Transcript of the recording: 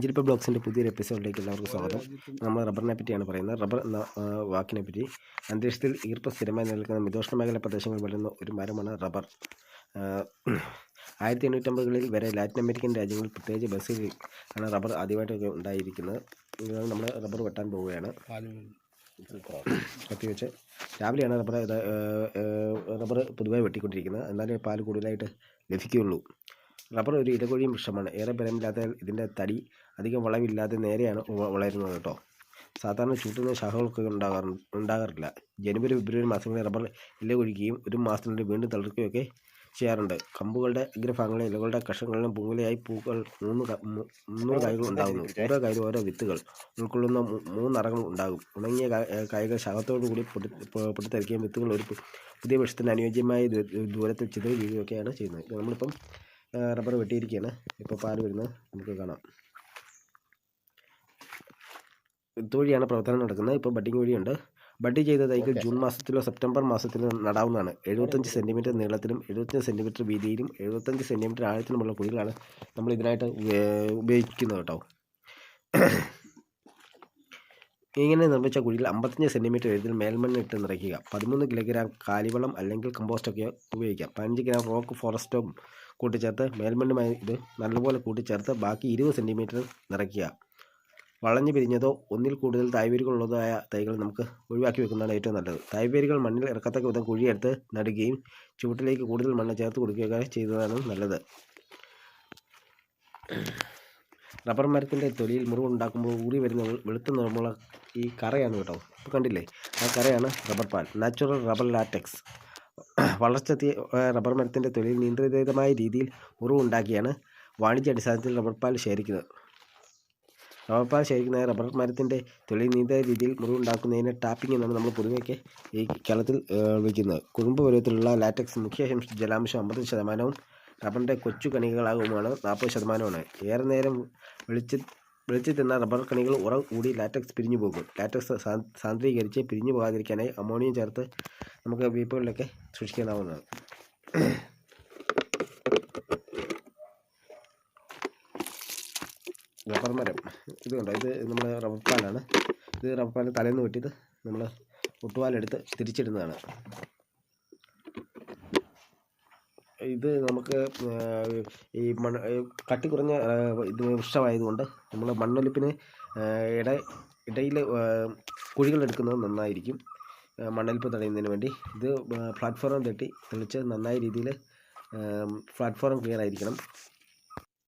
അഞ്ചിരിപ്പ ബ്ലോഗ്സിന്റെ പുതിയൊരു എപ്പിസോഡിലേക്ക് എല്ലാവർക്കും സ്വാഗതം. നമ്മൾ റബ്ബറിനെ പറ്റിയാണ് പറയുന്നത്. റബ്ബർ എന്ന വാക്കിനെ പറ്റി. അന്തരീക്ഷത്തിൽ ഈർപ്പം സ്ഥിരമായി നിലനിൽക്കുന്ന മിതോഷ്ണ മേഖല പ്രദേശങ്ങളിൽ വളരുന്ന ഒരു മരമാണ് റബ്ബർ. ആയിരത്തി എണ്ണൂറ്റമ്പതുകളിൽ വരെ ലാറ്റിൻ അമേരിക്കൻ രാജ്യങ്ങളിൽ പ്രത്യേകിച്ച് ബ്രസീലിൽ ആണ് റബ്ബർ ആദ്യമായിട്ടൊക്കെ ഉണ്ടായിരിക്കുന്നത്. നമ്മൾ റബ്ബർ വെട്ടാൻ പോവുകയാണ്. കത്തി വെച്ച് രാവിലെയാണ് റബ്ബർ റബ്ബർ പൊതുവായി വെട്ടിക്കൊണ്ടിരിക്കുന്നത്. എന്നാലേ പാൽ കൂടുതലായിട്ട് ലഭിക്കുകയുള്ളൂ. റബ്ബർ ഒരു ഇലകൊഴി വൃക്ഷമാണ്. ഏറെ ബലമില്ലാത്ത ഇതിന്റെ തടി അധികം വളവില്ലാതെ നേരെയാണ് വളരുന്നത് കേട്ടോ സാധാരണ ചൂട്ടുന്ന ശാഖകൾക്ക് ഉണ്ടാകാറ് ഉണ്ടാകാറില്ല. ജനുവരി ഫെബ്രുവരി മാസങ്ങളിൽ റബ്ബർ ഇല കൊഴിക്കുകയും ഒരു മാസത്തിനുള്ളിൽ വീണ്ടും തളിർക്കുകയൊക്കെ ചെയ്യാറുണ്ട്. കമ്പുകളുടെ അഗ്രഭാഗങ്ങളിൽ ഇലകളുടെ കഷങ്ങളിലും പൂങ്കുലയായി പൂക്കൾ മൂന്ന് മുന്നൂറ് കായ്കൾ ഉണ്ടാകുന്നു. ഓരോ കായലും ഓരോ വിത്തുകൾ ഉൾക്കൊള്ളുന്ന മൂന്നറകൾ ഉണ്ടാകും. ഉണങ്ങിയ കായകൾ ശാഖത്തോടുകൂടി പൊട്ടി പൊട്ടിത്തെറിക്കുകയും വിത്തുകൾ ഒരു പുതിയ വൃക്ഷത്തിന് അനുയോജ്യമായ ദൂരത്തിൽ ചിതറി വീഴുകയൊക്കെയാണ് ചെയ്യുന്നത് നമ്മളിപ്പം റബ്ബർ വെട്ടിയിരിക്കുകയാണ് ഇപ്പോൾ പാൽ വരുന്നത് നമുക്ക് കാണാം. ഇതുവഴിയാണ് പ്രവർത്തനം നടക്കുന്നത്. ഇപ്പോൾ ബഡിങ് വഴിയുണ്ട്. ബഡ് ചെയ്ത തൈകൾ ജൂൺ മാസത്തിലോ സെപ്റ്റംബർ മാസത്തിലോ നടാവുന്നതാണ്. എഴുപത്തഞ്ച് സെന്റിമീറ്റർ നീളത്തിലും എഴുപത്തഞ്ച് സെന്റിമീറ്റർ വീതിയിലും എഴുപത്തഞ്ച് സെന്റിമീറ്റർ ആഴത്തിലുമുള്ള കുഴികളാണ് നമ്മൾ ഇതിനായിട്ട് ഉപ- ഉപയോഗിക്കുന്നത് കേട്ടോ. ഇങ്ങനെ നിർമ്മിച്ച കുഴിയിൽ അമ്പത്തഞ്ച് സെന്റിമീറ്റർ എഴുതിൽ മേൽമണ്ണ് ഇട്ട് നിറയ്ക്കുക. പതിമൂന്ന് കിലോഗ്രാം കാലിവളം അല്ലെങ്കിൽ കമ്പോസ്റ്റൊക്കെ ഉപയോഗിക്കാം. പതിനഞ്ച് ഗ്രാം റോക്ക് ഫോറസ്റ്റും കൂട്ടിച്ചേർത്ത് മേൽമണ്ണുമായി ഇത് നല്ലപോലെ കൂട്ടിച്ചേർത്ത് ബാക്കി ഇരുപത് സെന്റിമീറ്റർ നിറയ്ക്കുക. വളഞ്ഞു പിരിഞ്ഞതോ ഒന്നിൽ കൂടുതൽ തായ്വേരുകളുള്ളതായ തൈകൾ നമുക്ക് ഒഴിവാക്കി വെക്കുന്നതാണ് ഏറ്റവും നല്ലത്. തായ്വേരുകൾ മണ്ണിൽ ഇറക്കത്തക്ക വിധം കുഴിയെടുത്ത് നടുകയും ചുവട്ടിലേക്ക് കൂടുതൽ മണ്ണ് ചേർത്ത് കൊടുക്കുകയൊക്കെ ചെയ്യുന്നതാണ് നല്ലത്. റബ്ബർ മരത്തിന്റെ തൊലിയിൽ മുറിവുണ്ടാക്കുമ്പോൾ ഊറി വരുന്ന വെളു- വെളുത്ത നിറമുള്ള ഈ കറയാണ് കേട്ടോ. ഇപ്പോൾ കണ്ടില്ലേ? ആ കറയാണ് റബ്ബർ പാൽ. Natural rubber latex. വളർച്ചെത്തിയ റബ്ബർ മരത്തിന്റെ തൊലിയിൽ നിയന്ത്രിതമായ രീതിയിൽ മുറിവുണ്ടാക്കിയാണ് വാണിജ്യ അടിസ്ഥാനത്തിൽ റബ്ബർ പാൽ ശേഖരിക്കുന്നത്. റബ്ബർ പാൽ ശേഖരിക്കുന്ന റബ്ബർ മരത്തിന്റെ തൊഴിൽ നിയന്ത്രിത രീതിയിൽ മുറിവുണ്ടാക്കുന്നതിന് ടാപ്പിംഗ് എന്നാണ് നമ്മൾ പൊതുവെയൊക്കെ ഈ കേരളത്തിൽ വിളിക്കുന്നത്. കുടുംബ പരുവത്തിലുള്ള ലാറ്റക്സ് മുഖ്യ ജലാംശം അമ്പത് ശതമാനവും റബ്ബറിന്റെ കൊച്ചു കണികകളാകുമാണ് നാൽപ്പത് ശതമാനമാണ് ഏറെ നേരം വെളിച്ച് വെളിച്ച് തിന്ന റബ്ബർ കണികൾ ഉറ കൂടി ലാറ്റക്സ് പിരിഞ്ഞു പോകും ലാറ്റക്സ് സാന്ദ്രീകരിച്ച് പിരിഞ്ഞു പോകാതിരിക്കാനായി അമോണിയം ചേർത്ത് നമുക്ക് വീപ്പുകളിലൊക്കെ സൂക്ഷിക്കാനാവുന്നതാണ്. റബ്ബർ മരം. ഇത് കണ്ടോ? ഇത് നമ്മൾ റബ്ബർ പാലാണ്. ഇത് റബ്ബർ പാൽ തലേന്ന് വെട്ടിയത് നമ്മൾ ഒട്ടുപാലെടുത്ത് തിരിച്ചിടുന്നതാണ്. ഇത് നമുക്ക് ഈ മണ്ണ് കട്ടി കുറഞ്ഞ ഇത് വൃക്ഷമായതുകൊണ്ട് നമ്മൾ മണ്ണൊലിപ്പിന് ഇട ഇടയിൽ കുഴികൾ എടുക്കുന്നത് നന്നായിരിക്കും. മണ്ണൊലിപ്പ് തടയുന്നതിന് വേണ്ടി. ഇത് പ്ലാറ്റ്ഫോം തട്ടി തെളിച്ച് നന്നായ രീതിയിൽ പ്ലാറ്റ്ഫോം ക്ലിയർ ആയിരിക്കണം.